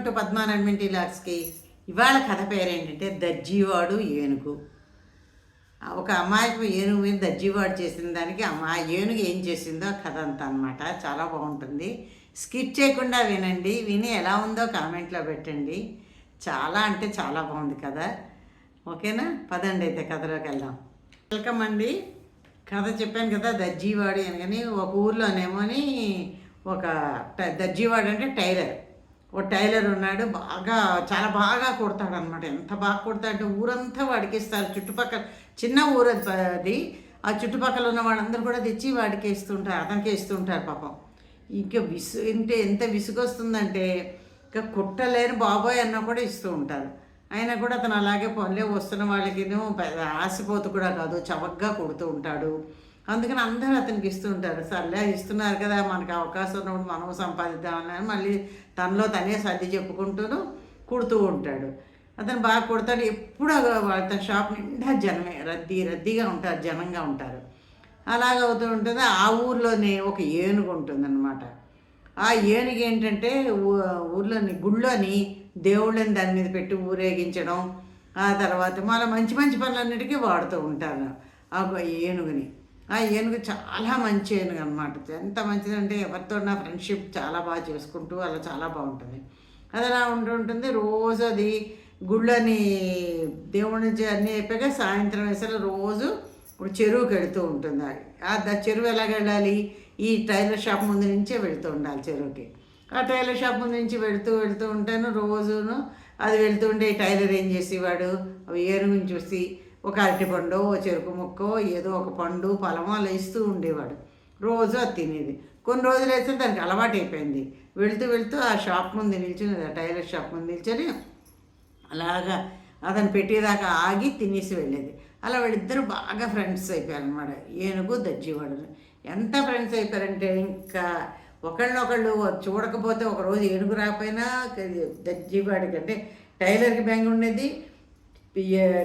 Welcome to పద్మానడ్మెంటీ లాక్స్కి ఇవాళ కథ పేరేంటంటే దజ్జీవాడు ఏనుగు. ఒక అమ్మాయికి ఏనుగు మీద దర్జీవాడు చేసిన దానికి అమ్మా ఏనుగు ఏం చేసిందో కథ అంతా అనమాట చాలా బాగుంటుంది. స్కిప్ చేయకుండా వినండి. విని ఎలా ఉందో కామెంట్లో పెట్టండి. చాలా అంటే చాలా బాగుంది కదా ఓకేనా? పదండి అయితే కథలోకి వెళ్దాం. వెల్కమ్ అండి. కథ చెప్పాను కదా దర్జీవాడు అని. కానీ ఒక ఊర్లోనేమోని ఒక దర్జీవాడు అంటే టైలర్. ఓ టైలర్ ఉన్నాడు బాగా చాలా బాగా కుడతాడు అనమాట ఎంత బాగా కుడతాడంటే ఊరంతా వాడికి ఇస్తారు చుట్టుపక్కల చిన్న ఊరు అది ఆ చుట్టుపక్కల ఉన్న వాళ్ళందరూ కూడా తెచ్చి వాడికి వేస్తుంటారు అతనికి వేస్తుంటారు పాపం. ఇంకా విసు అంటే ఎంత విసుగొస్తుందంటే ఇంకా కుట్టలేని బాబోయ్ అన్న కూడా ఇస్తూ ఉంటారు. అయినా కూడా అతను అలాగే పనులే వస్తున్న వాళ్ళకి ఆశపోతు కూడా కాదు చవకగా కొడుతూ ఉంటాడు. అందుకని అందరూ అతనికి ఇస్తూ ఉంటారు. సర్లే ఇస్తున్నారు కదా మనకి అవకాశం ఉన్నప్పుడు మనం సంపాదిద్దామని మళ్ళీ తనలో తనే సర్ది చెప్పుకుంటూను కుడుతూ ఉంటాడు. అతను బాగా కుడతాడు. ఎప్పుడు తన షాప్ నిండా జనమే రద్దీ రద్దీగా ఉంటారు జనంగా ఉంటారు. అలాగ అవుతూ ఉంటుంది. ఆ ఊర్లోనే ఒక ఏనుగు ఉంటుందన్నమాట. ఆ ఏనుగు ఏంటంటే ఊర్లోని గుళ్ళోని దేవుళ్ళని దాని మీద పెట్టి ఊరేగించడం ఆ తర్వాత మన మంచి మంచి పనులన్నిటికీ వాడుతూ ఉంటారు ఆ ఏనుగుని. ఆ ఏనుగు చాలా మంచి ఏనుగు అనమాట ఎంత మంచిదంటే ఎవరితో నా ఫ్రెండ్షిప్ చాలా బాగా చేసుకుంటూ అలా చాలా బాగుంటుంది. అది అలా ఉంటూ ఉంటుంది. రోజు అది గుళ్ళని దేవుడి నుంచి అన్నీ అయిపోయాక సాయంత్రం వేసరి రోజు ఇప్పుడు చెరువుకి వెళుతూ ఉంటుంది. అది. ఆ చెరువు ఎలాగ వెళ్ళాలి? ఈ టైలర్ షాప్ ముందు నుంచే వెళుతూ ఉండాలి చెరువుకి. ఆ టైలర్ షాప్ ముందు నుంచి వెళుతూ వెళుతూ ఉంటాను. రోజును అది వెళుతుంటే టైలర్ ఏం చేసేవాడు? అవి ఏనుగుని చూసి ఒక అరటిపండు ఓ చెరుకు ముక్కో ఏదో ఒక పండు ఫలమో అలా ఇస్తూ ఉండేవాడు. రోజు అది తినేది. కొన్ని రోజులు అయితే దానికి అలవాటు అయిపోయింది. వెళుతూ వెళుతూ ఆ షాప్ ముందు నిల్చుని ఆ టైలర్ షాప్ ముందు నిల్చొని అలాగా అతను పెట్టేదాకా ఆగి తినేసి వెళ్ళేది. అలా వీళ్ళిద్దరూ బాగా ఫ్రెండ్స్ అయిపోయారు అనమాట ఏనుగు దజ్జివాడు ఎంత ఫ్రెండ్స్ అయిపోయారంటే ఇంకా ఒకళ్ళనొకళ్ళు చూడకపోతే ఒకరోజు ఏనుగు రాకపోయినా దజ్జివాడికి అంటే టైలర్కి బెంగ ఉండేది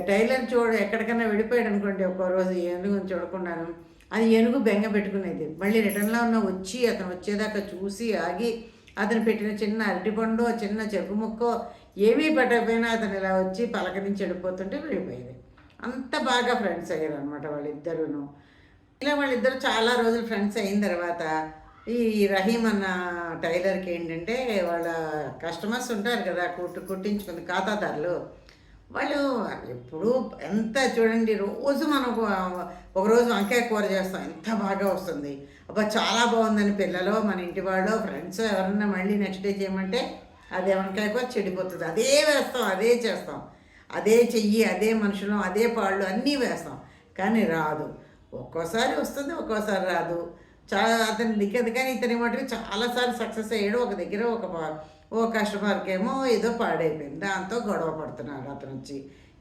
టైలర్ చూడ ఎక్కడికైనా వెళ్ళిపోయాడు అనుకోండి ఒక్కో రోజు ఏనుగుని చూడకుండాను అది ఏనుగు బెంగ పెట్టుకునేది. మళ్ళీ రిటర్న్లో ఉన్న వచ్చి అతను వచ్చేదాకా చూసి ఆగి అతను పెట్టిన చిన్న అరటిపండు చిన్న చెరుకు ముక్కో ఏమీ పెట్టకపోయినా అతను ఇలా వచ్చి పలకరించి వెళ్ళిపోతుంటే వెళ్ళిపోయేది. అంత బాగా ఫ్రెండ్స్ అయ్యారు అనమాట వాళ్ళిద్దరును. ఇలా వాళ్ళిద్దరు చాలా రోజులు ఫ్రెండ్స్ అయిన తర్వాత ఈ రహీం అన్న టైలర్కి ఏంటంటే వాళ్ళ కస్టమర్స్ ఉంటారు కదా కుట్టు కుట్టించుకుంది ఖాతాదారులు. వాళ్ళు ఎప్పుడూ ఎంత చూడండి రోజు మనం ఒక- ఒకరోజు వంకాయ కూర చేస్తాం ఎంత బాగా వస్తుంది. అబ్బా చాలా బాగుందని పిల్లలు మన ఇంటి వాళ్ళు ఫ్రెండ్స్ ఎవరన్నా మళ్ళీ నెక్స్ట్ డే చేయమంటే అదే వంకాయ కూర చెడిపోతుంది. అదే వేస్తాం అదే చేస్తాం. అదే చెయ్యి అదే మనుషులు అదే పాళ్ళు అన్నీ వేస్తాం. కానీ రాదు. ఒక్కోసారి వస్తుంది ఒక్కోసారి రాదు. చాలా అతని దిగ్గదు కానీ ఇతని మటుకు చాలాసార్లు సక్సెస్ అయ్యాడు ఒక దగ్గర ఒక ఓ కస్టమర్కి ఏమో ఏదో పాడైపోయింది. దాంతో గొడవ పడుతున్నాడు అతను వచ్చి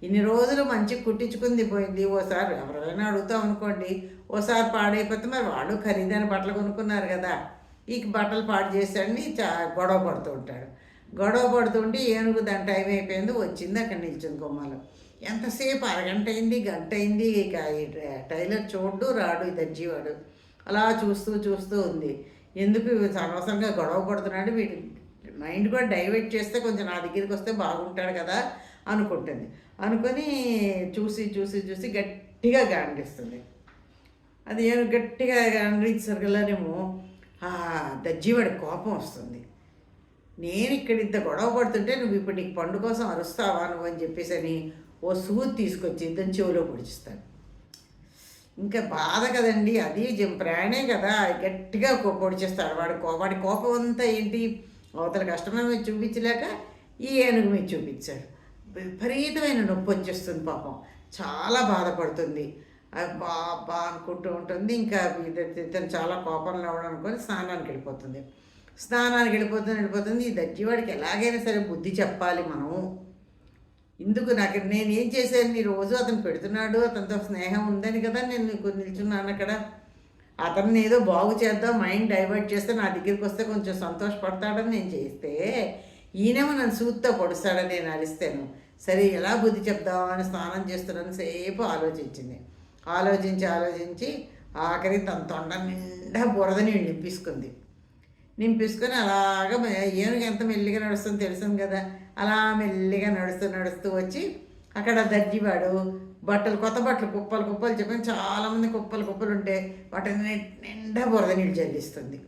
ఇన్ని రోజులు మంచి కుట్టించుకుంది పోయింది. ఓసారి ఎవరైనా అడుగుతాం అనుకోండి. ఓసారి పాడైపోతే మరి వాళ్ళు ఖరీదైన బట్టలు కొనుక్కున్నారు కదా. ఈ బట్టలు పాడు చేశాడని చా గొడవ పడుతూ ఉంటాడు. గొడవ పడుతుంటే ఏనుగు దాని టైం అయిపోయింది. వచ్చింది అక్కడ నిల్చుంది కొమ్మలు. ఎంతసేపు అరగంట అయింది గంట అయింది. ఇక ఈ టైలర్ చూడు రాడు ఈ దర్జీవాడు అలా చూస్తూ చూస్తూ ఉంది. ఎందుకు వీడు అనవసరంగా గొడవ పడుతున్నాడు వీడి మైండ్ కూడా డైవర్ట్ చేస్తే కొంచెం నా దగ్గరికి వస్తే బాగుంటాడు కదా అనుకుంటుంది. అనుకొని చూసి చూసి చూసి గట్టిగా గాండిస్తుంది అది ఏమో గట్టిగా గాండించగలనేమో దజ్జీవాడి కోపం వస్తుంది. నేను ఇక్కడ ఇంత గొడవ పడుతుంటే నువ్వు ఇప్పుడు నీకు పండు కోసం అరుస్తావా నువ్వు అని చెప్పేసి అని ఓ సూది తీసుకొచ్చి ఇద్దరు చెవిలో పొడిచిస్తాను ఇంకా బాధ కదండి అది ప్రాణే కదా గట్టిగా కో- పొడిచేస్తాడు. వాడి కో వాడి కోపం అంతా ఏంటి? అవతల కష్టమైన మీద చూపించలేక ఈ ఏనుగు మీద చూపించాడు. విపరీతమైన నొప్పి వచ్చేస్తుంది పాపం. చాలా బాధపడుతుంది. అది బా బా అనుకుంటూ ఉంటుంది. ఇంకా ఇతను చాలా కోపంలో అవడం అనుకొని స్నానానికి వెళ్ళిపోతుంది. స్నానానికి వెళ్ళిపోతుంది వెళ్ళిపోతుంది. ఈ దట్టివాడికి ఎలాగైనా సరే బుద్ధి చెప్పాలి మనం. ఇందుకు నాకు నేను ఏం చేశాను? నీ రోజు అతను పెడుతున్నాడు. అతనితో స్నేహం ఉందని కదా నేను నీకు నిల్చున్నాను అక్కడ. అతన్ని ఏదో బాగు చేద్దాం మైండ్ డైవర్ట్ చేస్తే నా దగ్గరికి వస్తే కొంచెం సంతోషపడతాడని నేను చేస్తే ఈయనేమో నన్ను సూత్తో పొడుస్తాడని నేను అరిస్తాను. సరే ఎలా బుద్ధి చెప్దామని స్నానం చేస్తున్నాను సేపు ఆలోచించింది. ఆలోచించి ఆలోచించి ఆఖరి తన తొండ నిండా బురద నీళ్ళు నింపించుకుంది నింపేసుకొని అలాగా ఏనుగు ఎంత మెల్లిగా నడుస్తుంది తెలుసాను కదా. అలా మెల్లిగా నడుస్తూ నడుస్తూ వచ్చి అక్కడ దర్జీవాడు బట్టలు కొత్త బట్టలు కుప్పలు కుప్పలు చెప్పాను. చాలామంది కుప్పలు కుప్పలు ఉంటే వాటిని నిండా బురద నీళ్ళు చెల్లిస్తుంది.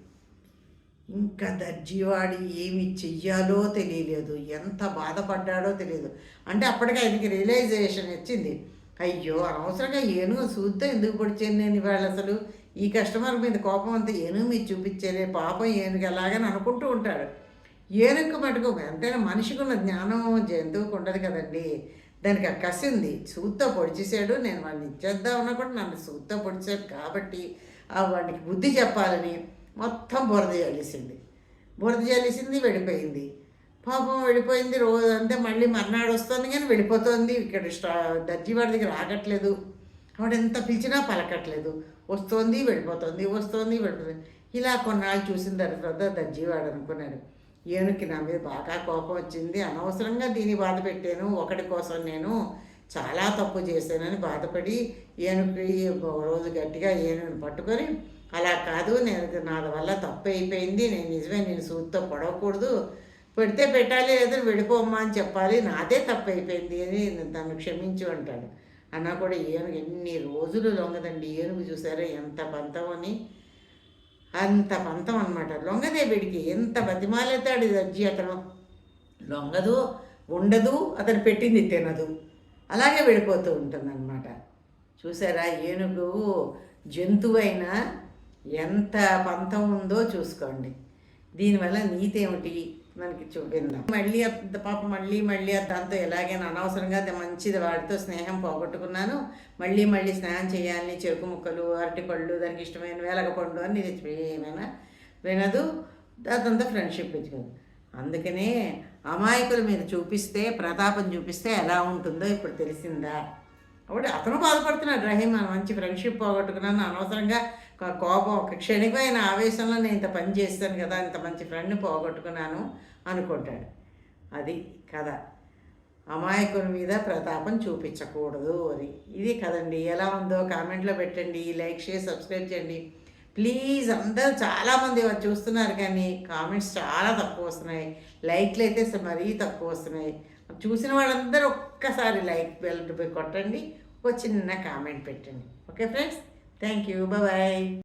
ఇంకా దర్జీవాడి ఏమి చెయ్యాలో తెలియలేదు. ఎంత బాధపడ్డాడో తెలియదు. అంటే అప్పటికే ఆయనకి రియలైజేషన్ వచ్చింది. అయ్యో అనవసరంగా ఏనుగు చూద్దా ఎందుకు పొడిచాను నేను ఇవాళ అసలు? ఈ కస్టమర్ మీద కోపం అంతా ఏనుగు మీద చూపించేదే. పాపం ఏనుగు ఎలాగని అనుకుంటూ ఉంటాడు. ఏనుగు మటుకు ఎంతైనా మనిషికి ఉన్న జ్ఞానం జంతువుకు ఉండదు కదండి. దానికి ఆ కసి ఉంది. సూత్తో పొడిచేసాడు. నేను వాడిని ఇచ్చేద్దామన్నా కూడా నన్ను సూత్తో పొడిచాడు కాబట్టి ఆ వాడికి బుద్ధి చెప్పాలని మొత్తం బురద చల్లేసింది బురద చల్లేసింది వెళ్ళిపోయింది. పాపం వెళ్ళిపోయింది. రోజు అంతే మళ్ళీ మర్నాడు వస్తుంది కానీ వెళ్ళిపోతుంది. ఇక్కడ స్టా దర్జీవాడి దగ్గర ఆగట్లేదు. ఆవిడ ఎంత పిలిచినా పలకట్లేదు. వస్తోంది వెళ్ళిపోతుంది వస్తోంది వెళ్ళిపోతుంది. ఇలా కొన్నాళ్ళు చూసిన తర్వాత దర్జీవాడు అనుకున్నాడు. ఈయనకి నా మీద బాగా కోపం వచ్చింది. అనవసరంగా దీన్ని బాధ పెట్టాను. ఒకటి కోసం నేను చాలా తప్పు చేశానని బాధపడి ఏనుగుకి ఒక రోజు గట్టిగా ఏనుగుని పట్టుకొని అలా కాదు నేను నా వల్ల తప్పు అయిపోయింది. నేను నిజమే నేను సూత్తో పడవకూడదు. పెడితే పెట్టాలి లేదా వెళ్ళిపోమ్మా అని చెప్పాలి. నాదే తప్పు అయిపోయింది అని తను క్షమించు అంటాడు. అన్నా కూడా ఏనుగు ఎన్ని రోజులు లొంగదండి. ఏనుగు చూసారా ఎంత పంతం అని. అంత పంతం అనమాట లొంగదే వీడికి. ఎంత బతిమాలేతాడు ఇది అజ్జి అతను. లొంగదు ఉండదు అతను పెట్టింది తినదు. అలాగే వెళ్ళిపోతూ ఉంటుందన్నమాట. చూసారా ఏనుగు జంతువైనా ఎంత పంతం ఉందో చూసుకోండి. దీనివల్ల నీతేమిటి ఏమిటి? మనకి చూపిందాం. మళ్ళీ పాప మళ్ళీ మళ్ళీ దాంతో ఎలాగైనా అనవసరంగా మంచిది వాడితో స్నేహం పోగొట్టుకున్నాను. మళ్ళీ మళ్ళీ స్నేహం చేయాలని చెరుకు ముక్కలు అరటిపళ్ళు దానికి ఇష్టమైన వేలగపండు అని ఏమైనా వినదు. అదంతా ఫ్రెండ్షిప్ పెంచుకోదు అందుకనే అమాయకుల మీద చూపిస్తే ప్రతాపం చూపిస్తే ఎలా ఉంటుందో ఇప్పుడు తెలిసిందా? అప్పుడు అతను బాధపడుతున్నాడు. రహీమ్ మంచి ఫ్రెండ్షిప్ పోగొట్టుకున్నాను. అనవసరంగా కోపం ఒక క్షణికమైన ఆవేశంలో నేను ఇంత పని చేస్తాను కదా ఇంత మంచి ఫ్రెండ్ని పోగొట్టుకున్నాను అనుకుంటాడు. అది కథ. అమాయకుని మీద ప్రతాపం చూపించకూడదు అని. ఇది కదండి ఎలా ఉందో కామెంట్లో పెట్టండి లైక్ షేర్ సబ్స్క్రైబ్ చేయండి. ప్లీజ్ అందరూ చాలామంది చూస్తున్నారు కానీ కామెంట్స్ చాలా తక్కువ వస్తున్నాయి. లైక్లు అయితే మరీ తక్కువ వస్తున్నాయి. చూసిన వాళ్ళందరూ ఒక్కసారి లైక్ బెల్ కొట్టండి ఒక చిన్న కామెంట్ పెట్టండి. Okay friends? Thank you. Bye bye.